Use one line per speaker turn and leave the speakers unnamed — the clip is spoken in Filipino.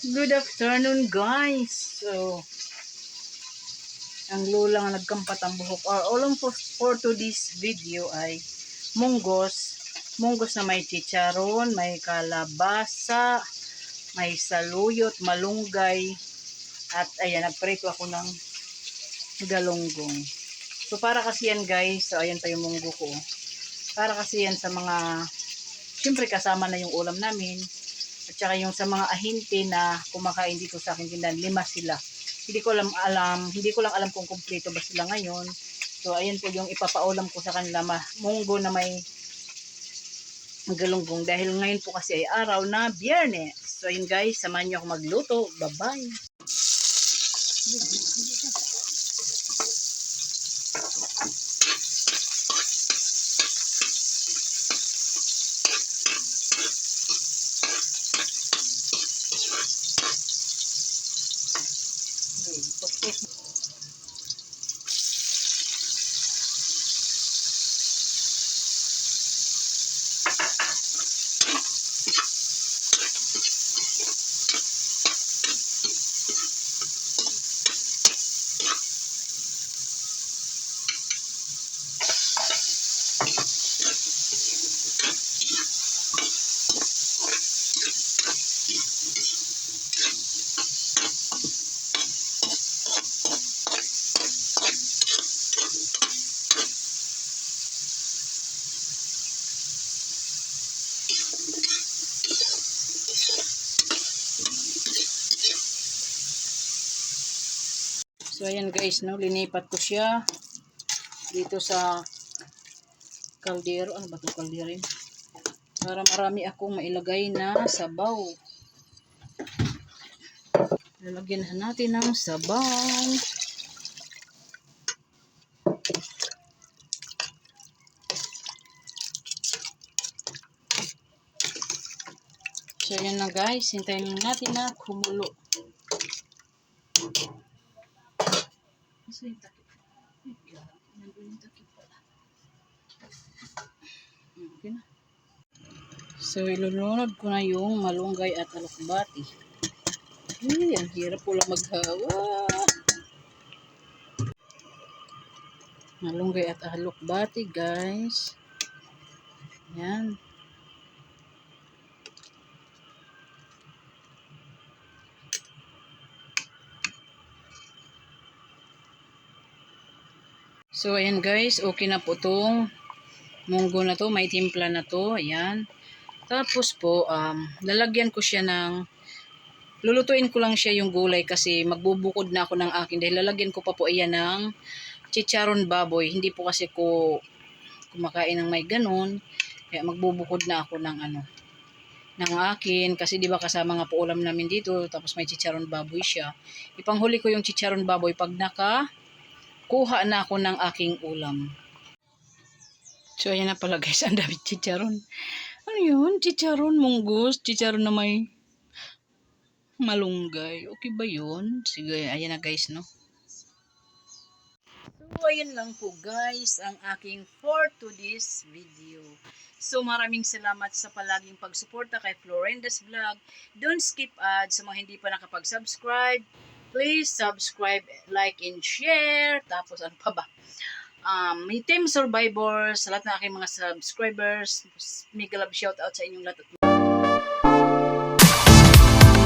Good afternoon, guys. So, ang lula nga nagkampat ang buhok. Or all for, for today's video ay munggos. Munggos na may chicharon, may kalabasa, may saluyot, malunggay, at ayan, nagprito ako ng galunggong. So, para kasi yan, guys. So, ayan pa yung munggo ko. Para kasi yan sa mga, syempre kasama na yung ulam namin. At saka yung sa mga ahinte na kumakain dito sa akin tindahan, lima sila. Hindi ko alam, alam, hindi ko lang alam kung kumpleto ba sila ngayon. So, ayan po yung ipapaulam ko sa kanila, ma- munggo na may galunggong. Dahil ngayon po kasi ay araw na biyernes. So, ayun guys, samahan niyo ako magluto. Bye-bye. Thank you. So, ayan guys, no, linipat ko siya dito sa kaldero. Ano ba ito kaldero? yun? Para marami akong mailagay na sabaw. Lalagyan na natin ng sabaw. So, yan na guys. Hintayin natin na kumulo. Asa yung takip? Ay, grabe. Nandun yung takip pala. Okay na. So, ilunod ko na yung malunggay at alokbati. Ay, ang hirap pula maghawa. Malunggay at alokbati, guys. Yan. So, ayan guys, okay na po itong munggo na to. May timpla na to. Ayan. Tapos po, um, lalagyan ko siya ng, lulutuin ko lang siya yung gulay kasi magbubukod na ako ng akin dahil lalagyan ko pa po iyan ng chicharon baboy. Hindi po kasi ko kumakain ng may ganun. Kaya magbubukod na ako ng ano, ng akin kasi di ba kasama nga po ulam namin dito tapos may chicharon baboy siya. Ipanghuli ko yung chicharon baboy pag naka kuha na ako ng aking ulam. So, ayan na pala guys. Ang dami chicharon. Ano yun? Chicharon, munggus. Chicharon na may malunggay. Okay ba yun? Sige, ayan na guys, no? So, ayan lang po guys ang aking for today's video. So, maraming salamat sa palaging pagsuporta kay Florenda's Vlog. Don't skip ads sa mga hindi pa nakapag-subscribe. Please subscribe, like, and share. Tapos, ano pa ba? Um, may Team Survivors, sa lahat ng aking mga subscribers. Mega love shoutout sa inyong lahat.